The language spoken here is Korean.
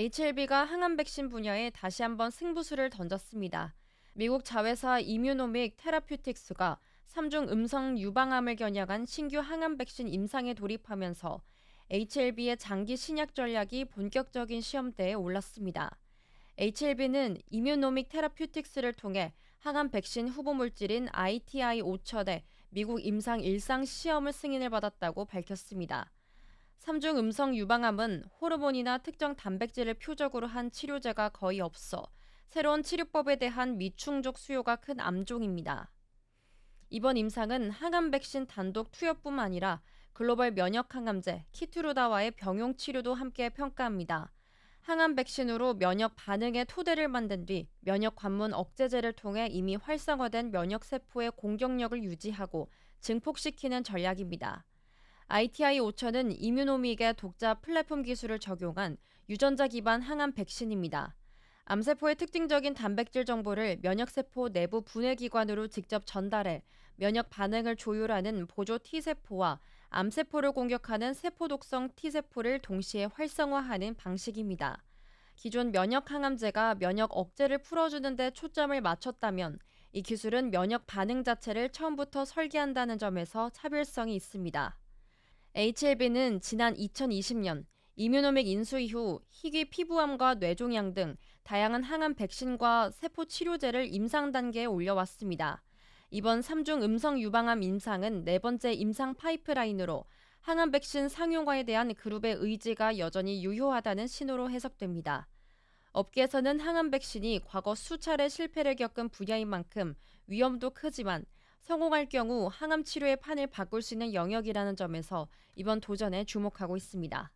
HLB가 항암 백신 분야에 다시 한번 승부수를 던졌습니다. 미국 자회사 이뮤노믹 테라퓨틱스가 3중 음성 유방암을 겨냥한 신규 항암 백신 임상에 돌입하면서 HLB의 장기 신약 전략이 본격적인 시험대에 올랐습니다. HLB는 이뮤노믹 테라퓨틱스를 통해 항암 백신 후보 물질인 ITI 5천에 미국 임상 일상 시험을 승인을 받았다고 밝혔습니다. 3중 음성 유방암은 호르몬이나 특정 단백질을 표적으로 한 치료제가 거의 없어 새로운 치료법에 대한 미충족 수요가 큰 암종입니다. 이번 임상은 항암 백신 단독 투여뿐만 아니라 글로벌 면역 항암제 키투르다와의 병용 치료도 함께 평가합니다. 항암 백신으로 면역 반응의 토대를 만든 뒤 면역 관문 억제제를 통해 이미 활성화된 면역 세포의 공격력을 유지하고 증폭시키는 전략입니다. ITI 5000은 이뮤노믹의 독자 플랫폼 기술을 적용한 유전자 기반 항암 백신입니다. 암세포의 특징적인 단백질 정보를 면역세포 내부 분해기관으로 직접 전달해 면역 반응을 조율하는 보조 T세포와 암세포를 공격하는 세포독성 T세포를 동시에 활성화하는 방식입니다. 기존 면역 항암제가 면역 억제를 풀어주는 데 초점을 맞췄다면 이 기술은 면역 반응 자체를 처음부터 설계한다는 점에서 차별성이 있습니다. HLB는 지난 2020년 이뮤노믹 인수 이후 희귀 피부암과 뇌종양 등 다양한 항암 백신과 세포 치료제를 임상 단계에 올려왔습니다. 이번 3중 음성 유방암 임상은 네 번째 임상 파이프라인으로 항암 백신 상용화에 대한 그룹의 의지가 여전히 유효하다는 신호로 해석됩니다. 업계에서는 항암 백신이 과거 수차례 실패를 겪은 분야인 만큼 위험도 크지만 성공할 경우 항암 치료의 판을 바꿀 수 있는 영역이라는 점에서 이번 도전에 주목하고 있습니다.